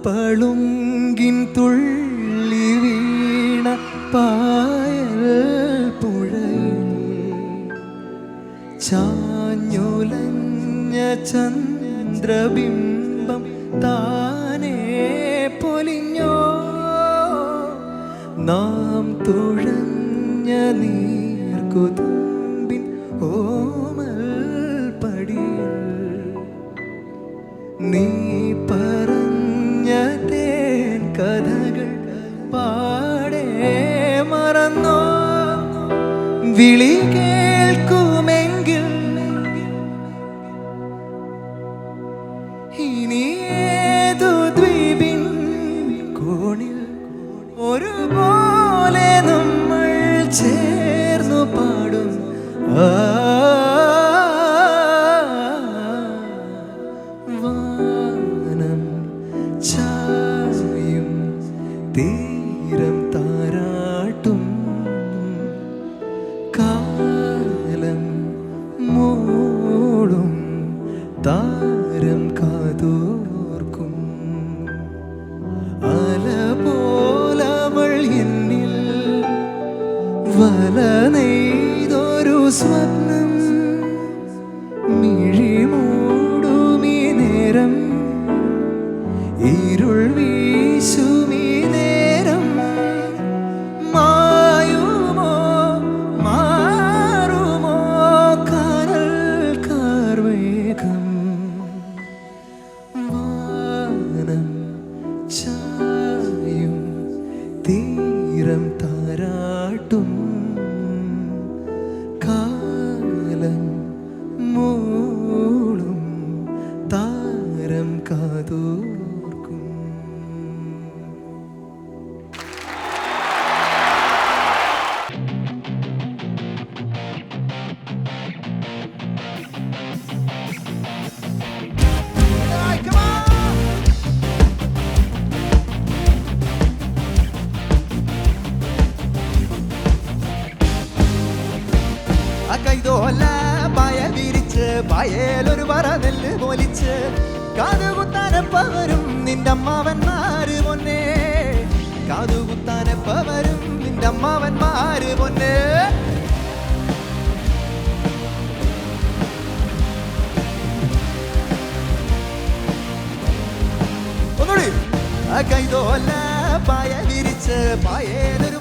രാപ്പളുങ്കിൻ തുള്ളി വീണ പായൽ പുഴയിൽ ചാഞ്ഞുലഞ്ഞ ചന്ദ്രബിംബം താനേ പൊലിഞ്ഞോ? നാം തുഴഞ്ഞ നീർക്കുതുമ്പിൻ ഓമൽ നീ കഥകൾ വിളി കേൾക്കുമെങ്കിൽ ഇനി ഏതു ദ്വീപിൻ കോണിൽ ഒരുപോലെ നമ്മൾ ചേർന്നു താരം കാതോർക്കും. അല പോലവൾ എന്നിൽ വല നെയ്തൊരു സ്വപ്നം മൂളും താരം കാതോർക്കും. കൈതോല പായ വിരിച്ച് പായേലൊരു പറ നെല്ല് പോലിച്ച് കാതുകുത്താനപ്പവരും നിന്റെ അമ്മാവന്മാര് പൊന്നെ. കാതുകുത്താനപ്പവരും നിന്റെ അമ്മാവന്മാര് പൊന്നെ. ഒന്നുകൂടി. കൈതോല പായ വിരിച്ച് പായേലൊരു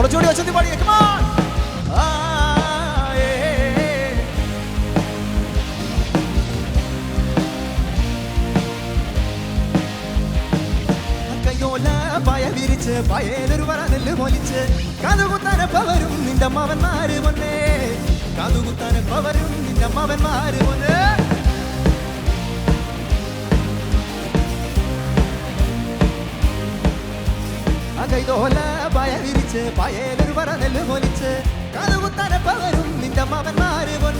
കുറച്ചുകൂടി വശത്തി പാടി come on. ആ, ഏ, കയ്യോല പായ വിരിച്ച് പയേലൊരു പറ നെല്ല് പൊലിച്ച് കാതുകുത്താനപ്പവരും നിന്റെ അമ്മാവന്മാര് പൊന്നെ. കാതുകുത്താനപ്പവരും നിന്റെ അമ്മാവന്മാര് വന്നേ കൈതോല വിരിച്ച് പയേലൊരു പറ നെല്ല് പൊലിച്ച് കാതുകുത്താനപ്പവരും നിന്റെ മകന്മാര് പൊന്നെ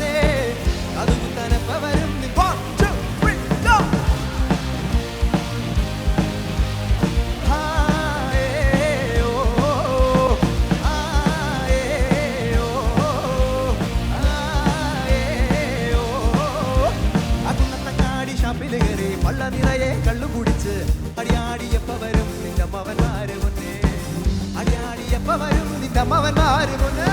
നിന്റെ അമ്മവന്മാര് മുന്നേ അടിയാടിയപ്പ വരും നിന്റെ അമ്മവന്മാര് മുന്നേ